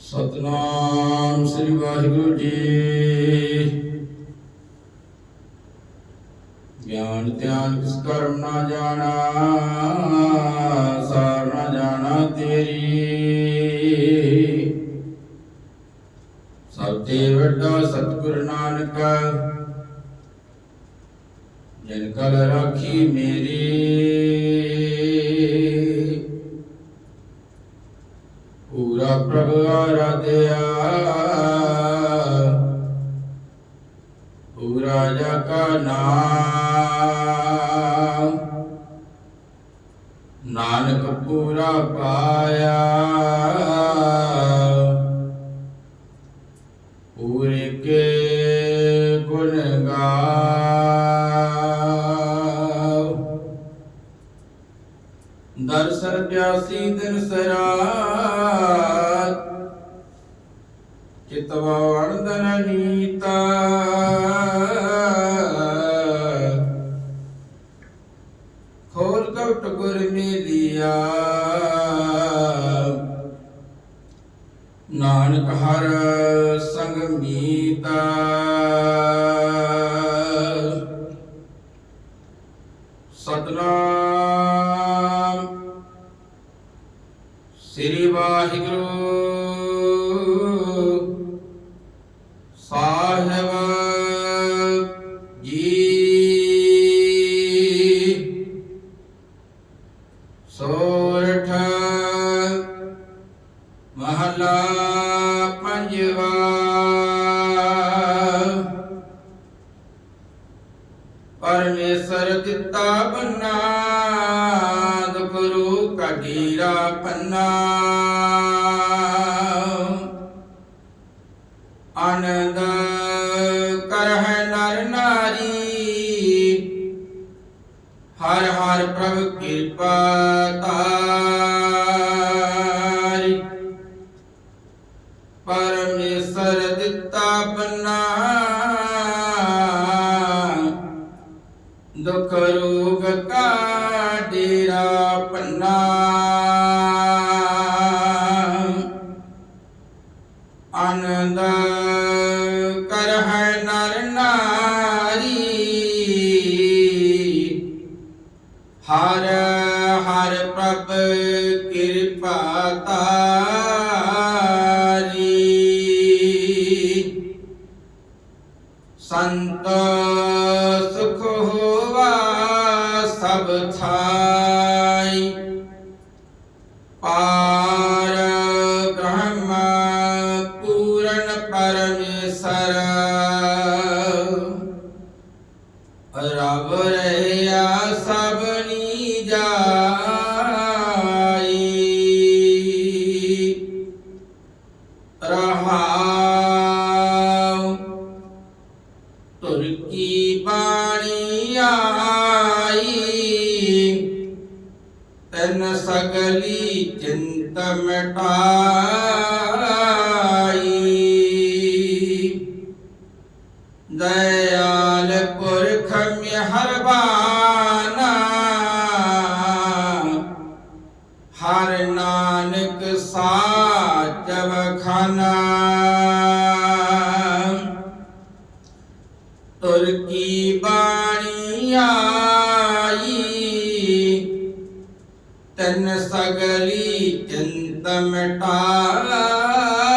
ਸਤਨਾਮ ਸ੍ਰੀ ਵਾਹਿਗੁਰੂ ਜੀ। ਗਿਆਨ ਧਿਆਨ ਕਿਸ ਕਰਮ ਨਾ ਜਾਣਾ, ਸਾਰ ਨਾ ਜਾਣਾ ਤੇਰੀ। ਸਭ ਤੇ ਵੱਡਾ ਸਤਿਗੁਰ ਨਾਨਕ, ਜਿਨ ਕਲ ਰਾਖੀ ਮੇਰੀ। ਪੂਰਾ ਪੂਰਾ ਜਾ ਨਾਮ। ਨਾਨਕ ਪੂਰਾ ਪਾਇਆ। ਪੂਰੇ ਕੇ ਗੁਣ ਗਾਓ। ਦਰਸ਼ਨ ਪਿਆਸੀ ਦਿਨ ਸਰਾਤ ਚਿਤਵਾ ਵਣਦਨ ਨੀਤਾ ਖੋਲ ਕਉਟ ਗੁਰ ਮੇਲਿਆ। ਨਾਨਕ ਹਰ ਸੰਗ ਮੀਤਾ। ਸਤਨਾਮ। ਸ੍ਰੀ ਵਾਹਿਗੁਰੂ। ਪਰਮੇਸ਼ਰ ਦਿੱਤਾ ਬੰਨਾ ਗੁਰੂ ਕਢੀਰਾ ਪੰਨਾ। ਆਨੰਦ ਕਰਹਿ ਨਰ ਨਾਰੀ, ਹਰ ਹਰ ਪ੍ਰਭ ਕਿਰਪਾ ਤਾਰੀ ਪਰਮੇਸ਼ਰ ਦਿੱਤਾ ਬੰਨਾ ਦੁਖ ਰੋਗ ਕਾ ਡੇਰਾ ਪੰਨਾ। ਆਨੰਦ ਕਰਹਿ ਨਰ ਨਾਰੀ। ਹਰ ਹਰ ਪ੍ਰਭ ਸਭ ਥਾਈ ਪਾਰ ਬ੍ਰਹਮ ਪੂਰਨ ਪਰਮੇਸ਼ਰ ਰਬ ਰਹਿਆ ਸਭਨੀ ਜਾਈ ਰਹਾਉ ਤੁਰਕੀ ਬਾਣੀ ਆਈ ਸਗਲੀ ਚਿੰਤ ਮਿਟਾਈ। ਦਇਆਲ ਪੁਰਖ ਮਿਹਰਬਾਨਾ। ਹਰ ਨਾਨਕ ਸਾਚਵ ਖਾਨਾ। ਤੁਰ ਕੀ ਬਾਣੀ ਆਈ? ਤਨ ਸਗਲੀ ਚਿੰਤ ਮਿਟਾਈ